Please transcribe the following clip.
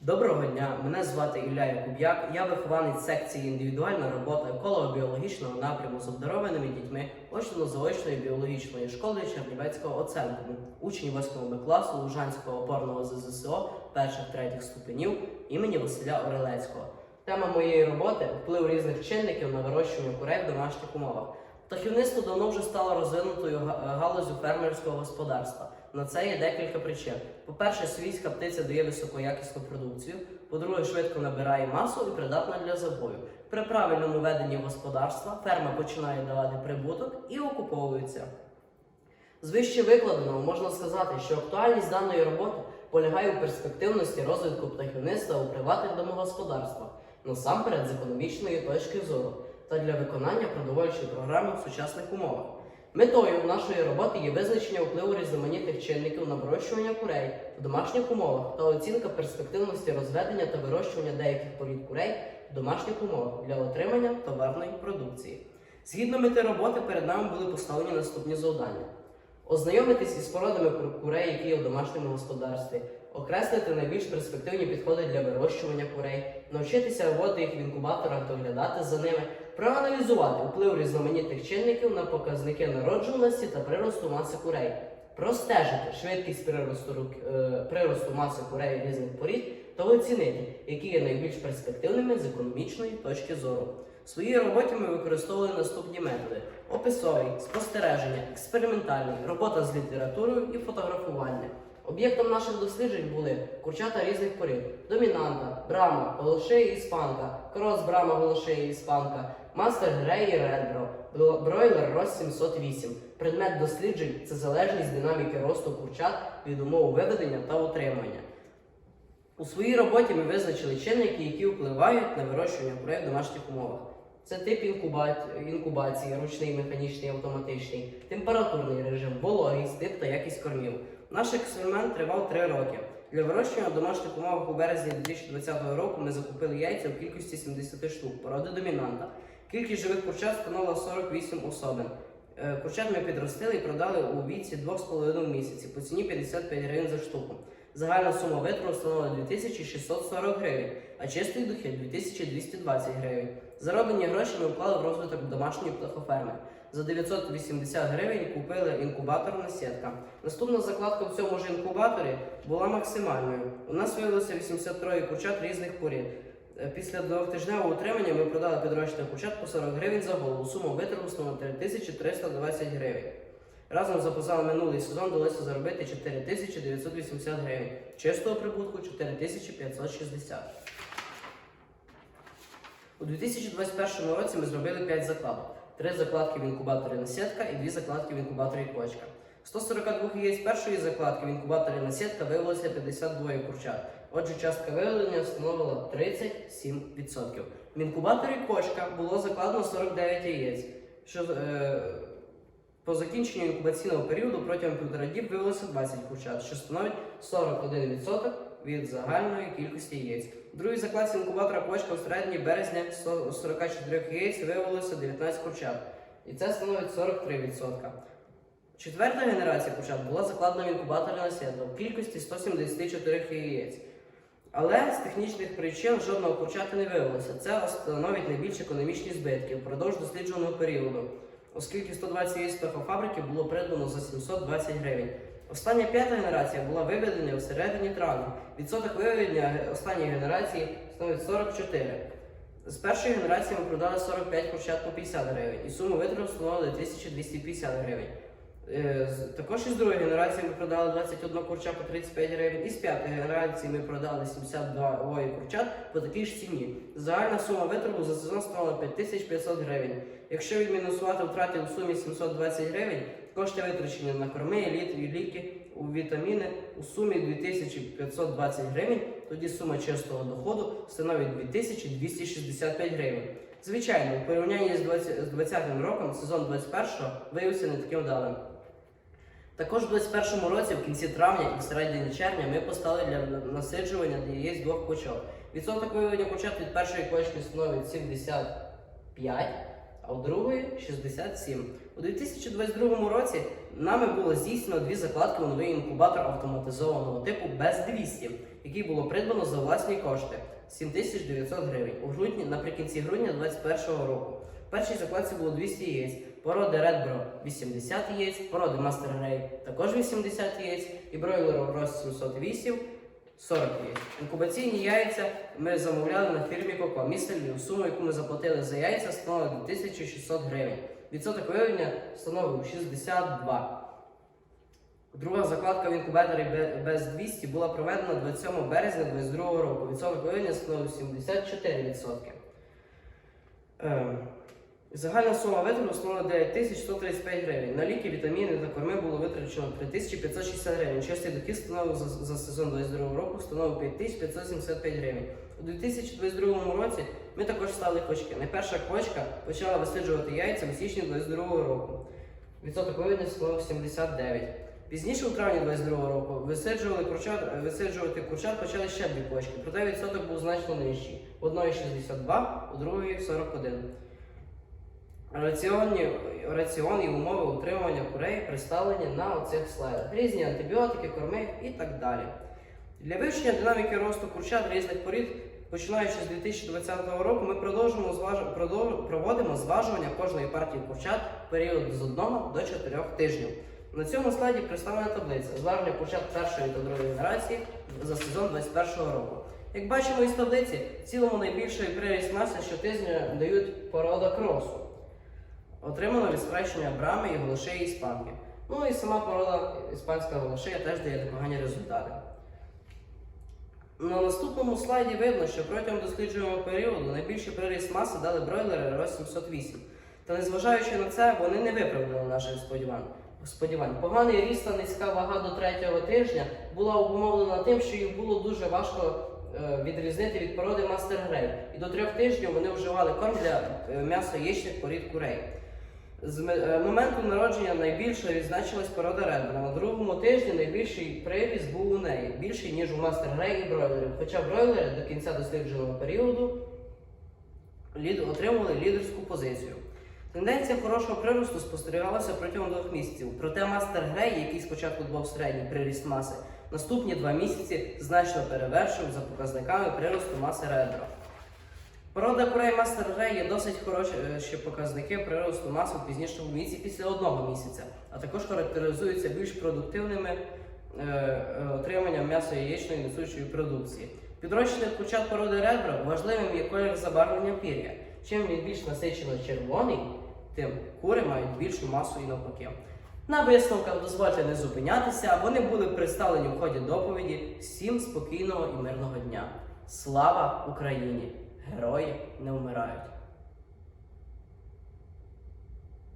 Доброго дня, мене звати Ілля Якуб'як. Я вихованець секції індивідуальна робота еколого-біологічного напряму з обдарованими дітьми очно-заочної біологічної школи Чернівецького оцентру, учень 8 класу Лужанського опорного ЗЗСО перших третіх ступенів імені Василя Орелецького. Тема моєї роботи вплив різних чинників на вирощування курей в домашніх умовах. Птахівництво давно вже стало розвинутою галузю фермерського господарства. На це є декілька причин. По-перше, свійська птиця дає високоякісну продукцію. По-друге, швидко набирає масу і придатна для забою. При правильному веденні господарства ферма починає давати прибуток і окуповується. З вище викладеного можна сказати, що актуальність даної роботи полягає у перспективності розвитку птахівництва у приватних домогосподарствах, насамперед з економічної точки зору та для виконання продовольчої програми в сучасних умовах. Метою нашої роботи є визначення впливу різноманітних чинників на вирощування курей в домашніх умовах та оцінка перспективності розведення та вирощування деяких порід курей в домашніх умовах для отримання товарної продукції. Згідно мети роботи, перед нами були поставлені наступні завдання: ознайомитись із породами курей, які є в домашньому господарстві, окреслити найбільш перспективні підходи для вирощування курей, навчитися вводити їх в інкубаторах, доглядати за ними, проаналізувати вплив різноманітних чинників на показники народжуваності та приросту маси курей, простежити швидкість приросту, е, приросту маси курей різних порід та оцінити, які є найбільш перспективними з економічної точки зору. В своїй роботі ми використовували наступні методи: описовий, спостереження, експериментальний, робота з літературою і фотографування. Об'єктом наших досліджень були курчата різних порід: домінанта, брама, голошея іспанка, крос брама, голошея іспанка, мастер грей і редбро, бройлер рос 708. Предмет досліджень це залежність динаміки росту курчат від умов виведення та утримання. У своїй роботі ми визначили чинники, які впливають на вирощування курей в домашніх умовах. Це тип інкубації, ручний, механічний, автоматичний, температурний режим, вологість, тип та якість кормів. Наш експеримент тривав 3 роки. Для вирощування в домашніх умовах у березні 2020 року ми закупили яйця в кількості 70 штук, породи домінанта. Кількість живих курчат становила 48 особин. Е, Курчат ми підростили і продали у віці 2,5 місяці по ціні 55 гривень за штуку. Загальна сума витру становила 2640 гривень, а чистий дохід 2220 гривень. Зароблені гроші ми вклали в розвиток домашньої птахоферми. За 980 гривень купили інкубаторна сітка. Наступна закладка в цьому ж інкубаторі була максимальною. У нас виявилося 83 курчат різних порід. Е, Після двохтижневого утримання ми продали підрощених курчат по 40 гривень за голову. Сума витрату становила 3320 гривень. Разом за позал минулий сезон вдалося заробити 4980 гривень. Чистого прибутку 4560. У 2021 році ми зробили 5 закладок. 3 закладки в інкубаторі насітка і 2 закладки в інкубаторі кочка. 142 яєць першої закладки в інкубаторі насітка виявилося 52 курчат. Отже, частка виявлення становила 37%. В інкубаторі кочка було закладено 49 яєць, що е, по закінченню інкубаційного періоду протягом півтора діб виявилося 20 курчат, що становить 41% від загальної кількості яєць. В другій закладці інкубатора кочка в середині березня з 44 яєць виявилося 19 курчат, і це становить 43%. Четверта генерація курчат була закладена в інкубаторі на сідло в кількості 174 яєць. Але з технічних причин жодного курчата не виявилося. Це становить найбільші економічні збитки впродовж досліджуваного періоду, оскільки 120 яєць птахофабрики було придбано за 720 гривень. Остання п'ята генерація була виведена у середині травня. Відсоток виведення останньої генерації становить 44. З першої генерації ми продали 45 курчат по 50 гривень, і суму витрату становила 1250 гривень. Е, Також із другої генерації ми продали 21 курча по 35 гривень, і з п'ятої генерації ми продали 72 вої курчат по такій ж ціні. Загальна сума витребу за сезон становила 5500 гривень. Якщо відмінусувати втрати у сумі 720 гривень, кошти витрачені на корми, ліки, ліки, у вітаміни у сумі 2520 гривень, тоді сума чистого доходу становить 2265 гривень. Звичайно, у порівнянні з 20 з 20 роком сезон 21 виявився не таким вдалим. Також у 2021 році, в кінці травня і в середині червня, ми поставили для насиджування яєць двох кочок. Відсоток виявлення кочат від першої кочки становить 75, а у другої 67. У 2022 році нами було здійснено дві закладки у новий інкубатор автоматизованого типу БЕС-200, який було придбано за власні кошти 7900 гривень у грудні наприкінці грудня 2021 року. В першій закладці було 200 яєць, породи Red Bro 80 яєць, породи Master Grey також 80 яєць і бройлеру Рост 708 40 яєць. Інкубаційні яйця ми замовляли на фірмі Коко. Місто. Суму, яку ми заплатили за яйця, становила 2600 гривень. Відсоток виявлення становив 62. Друга закладка в інкубаторі без 200 була проведена 27 березня 2022 року. Відсоток виявлення становив 74%. Ем, Загальна сума витрат становила 9135 гривень. На ліки, вітаміни та корми було витрачено 3560 гривень. Чистий дохід становив за, за сезон 22 року становив 5575 гривень. У 2022 році ми також стали квочки. Найперша квочка почала висиджувати яйця у січні 2022 року. Відсоток виведення становив 79. Пізніше, у травні 2022 року, висиджували курчат, висиджувати курчат почали ще дві квочки, проте відсоток був значно нижчий. У одної 62, у другої 41. Раціонні, раціон і умови утримування курей представлені на оцих слайдах. Різні антибіотики, корми і так далі. Для вивчення динаміки росту курчат різних порід, починаючи з 2020 року, ми продовжуємо зваж... продов- проводимо зважування кожної партії курчат в період з 1 до 4 тижнів. На цьому слайді представлена таблиця зваження курчат першої та другої генерації за сезон 2021 року. Як бачимо із таблиці, в цілому найбільший приріст маси щотижня дають порода кросу. Отримано від схрещення брами і голошеї іспанки. Ну і сама порода іспанська голошея теж дає непогані результати. На наступному слайді видно, що протягом досліджуємого періоду найбільший приріст маси дали бройлери РОС 708. Та незважаючи на це, вони не виправдали наших сподівань. Сподівань. Поганий ріст та низька вага до третього тижня була обумовлена тим, що їх було дуже важко е, відрізнити від породи Мастер Грей. І до трьох тижнів вони вживали корм для е, м'ясо яєчних порід курей. З е, моменту народження найбільше відзначилась порода Редбера. На другому тижні найбільший приріст був у неї, більший, ніж у Мастер Грей і бройлерів. Хоча бройлери до кінця дослідженого періоду отримували лідерську позицію. Тенденція хорошого приросту спостерігалася протягом двох місяців. Проте Мастер Грей, який спочатку давав середній приріст маси, наступні два місяці значно перевершив за показниками приросту маси Редбера. Порода курей Мастер Грей є досить хороші е, показники приросту маси в пізнішому віці після одного місяця, а також характеризуються більш продуктивними е, е, отриманням м'ясо яєчної несучої продукції. Підрощених курчат породи ребра важливим є колір забарвлення пір'я. Чим він більш насичено червоний, тим кури мають більшу масу і навпаки. На висновках дозвольте не зупинятися, вони були представлені в ході доповіді. Всім спокійного і мирного дня. Слава Україні! Герої не вмирають!